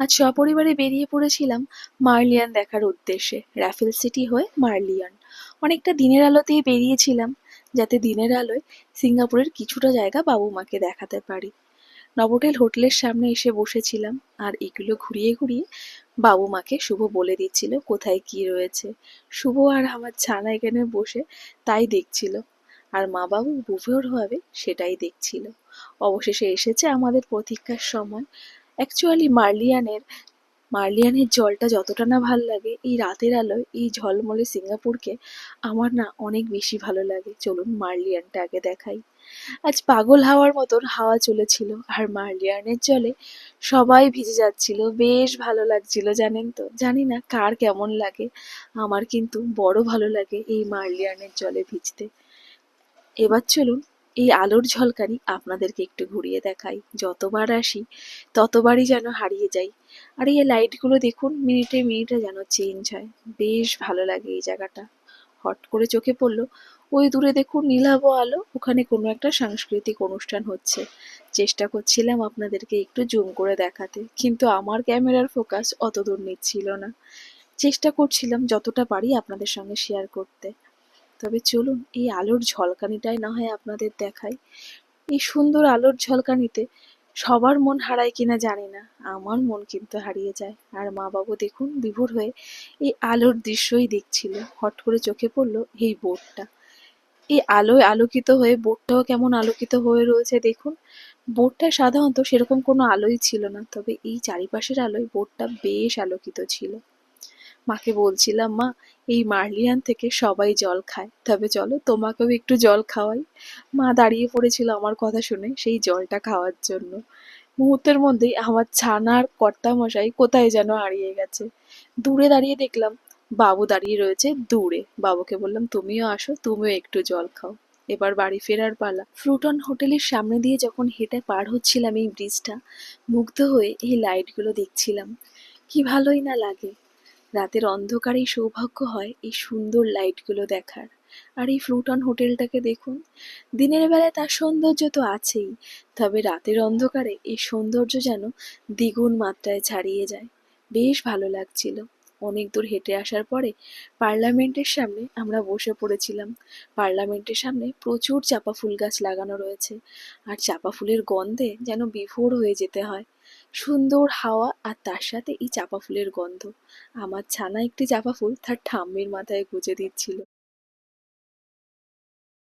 আজ সপরিবারে বেরিয়ে পড়েছিলাম মার্লিয়ান দেখার উদ্দেশ্যে র্যাফেল সিটি হয়ে মার্লিয়ান। অনেকটা দিনের আলোতেই বেরিয়েছিলাম, যাতে দিনের আলোয় সিঙ্গাপুরের কিছুটা জায়গা বাবু মাকে দেখাতে পারি। নবটেল হোটেলের সামনে এসে বসেছিলাম, আর এগুলো ঘুরিয়ে ঘুরিয়ে বাবু মাকে শুভ বলে দিচ্ছিল কোথায় কি রয়েছে। শুভ আর আমার ছানা এখানে বসে তাই দেখছিল, আর মা বাবু বুভেওর হবে সেটাই দেখছিল। অবশেষে এসেছে আমাদের প্রতীক্ষার সময় অ্যাকচুয়ালি মার্লিয়ানের মার্লিয়ানের জলটা যতটা না ভালো লাগে, এই রাতের আলোয়, এই ঝলমলে সিঙ্গাপুরকে আমার না অনেক বেশি ভালো লাগে। চলুন মার্লিয়ানটা আগে দেখাই। আজ পাগল হাওয়ার মতন হাওয়া চলেছিল, আর মার্লিয়ানের জলে সবাই ভিজে যাচ্ছিল। বেশ ভালো লাগছিল, জানেন তো। জানি না কার কেমন লাগে, আমার কিন্তু বড় ভালো লাগে এই মার্লিয়ানের জলে ভিজতে। এবার চলুন এই আলোর ঝলকানি আপনাদেরকে একটু ঘুরিয়ে দেখাই। যতবার আসি, ততবারই যেন হারিয়ে যাই। আর এই লাইটগুলো দেখুন, মিনিটে মিনিটে যেন চেঞ্জ হয়। বেশ ভালো লাগে এই জায়গাটা। হট করে চোখে পড়ল, ওই দূরে দেখুন নীলাভ আলো, ওখানে কোনো একটা সাংস্কৃতিক অনুষ্ঠান হচ্ছে। চেষ্টা করছিলাম আপনাদেরকে একটু জুম করে দেখাতে, কিন্তু আমার ক্যামেরার ফোকাস অত দূর নিচ্ছিল না। চেষ্টা করছিলাম যতটা পারি আপনাদের সঙ্গে শেয়ার করতে। তবে চলুন, এই আলোর ঝলকানিটাই না হয় আপনাদের দেখাই। এই সুন্দর আলোর ঝলকানিতে সবার মন হারায় কিনা জানি না, আমার মন কিন্তু হারিয়ে যায়। আর মা বাবু দেখুন, বিভোর হয়ে এই আলোর দৃশ্যই দেখছিল। হট করে চোখে পড়ল এই বোর্ডটা এই আলোয় আলোকিত হয়ে বোর্ডটাও কেমন আলোকিত হয়ে রয়েছে দেখুন। বোর্ডটা সাধারণত সেরকম কোনো আলোই ছিল না, তবে এই চারিপাশের আলোয় বোর্ডটা বেশ আলোকিত ছিল। মাকে বলছিলাম, মা, এই মার্লিয়ান থেকে সবাই জল খায়। তবে চলো, তোমাকেও একটু জল খাওয়াই। মা দাঁড়িয়ে পড়েছিল আমার কথা শুনে সেই জলটা খাওয়ার জন্য। মুহূর্তের মধ্যেই আমার ছানার কর্তা মশাই কোথায় যেন হারিয়ে গেছে। দূরে দাঁড়িয়ে দেখলাম, বাবু দাঁড়িয়ে রয়েছে দূরে। বাবুকে বললাম, তুমিও আসো, তুমিও একটু জল খাও। এবার বাড়ি ফেরার পালা। ফ্রুটন হোটেলের সামনে দিয়ে যখন হেঁটে পার হচ্ছিলাম এই ব্রিজটা, মুগ্ধ হয়ে এই লাইটগুলো দেখছিলাম। কি ভালোই না লাগে। রাতের অন্ধকারেই সৌভাগ্য হয় এই সুন্দর লাইটগুলো দেখার। আর এই ফ্লুটন হোটেলটাকে দেখুন, দিনের বেলায় তার সৌন্দর্য তো আছেই, তবে রাতের অন্ধকারে এই সৌন্দর্য যেন দ্বিগুণ মাত্রায় ছাড়িয়ে যায়। বেশ ভালো লাগছিল। অনেক দূর হেঁটে আসার পরে পার্লামেন্টের সামনে আমরা বসে পড়েছিলাম। পার্লামেন্টের সামনে প্রচুর চাপা ফুল গাছ লাগানো রয়েছে আর চাপা ফুলের গন্ধে যেন বিভোর হয়ে যেতে হয়। সুন্দর হাওয়া আর তার সাথে এই চাপা ফুলের গন্ধ। আমার ছানা একটি চাপা ফুল তার ঠাম্মির মাথায় গুঁজে দিচ্ছিল।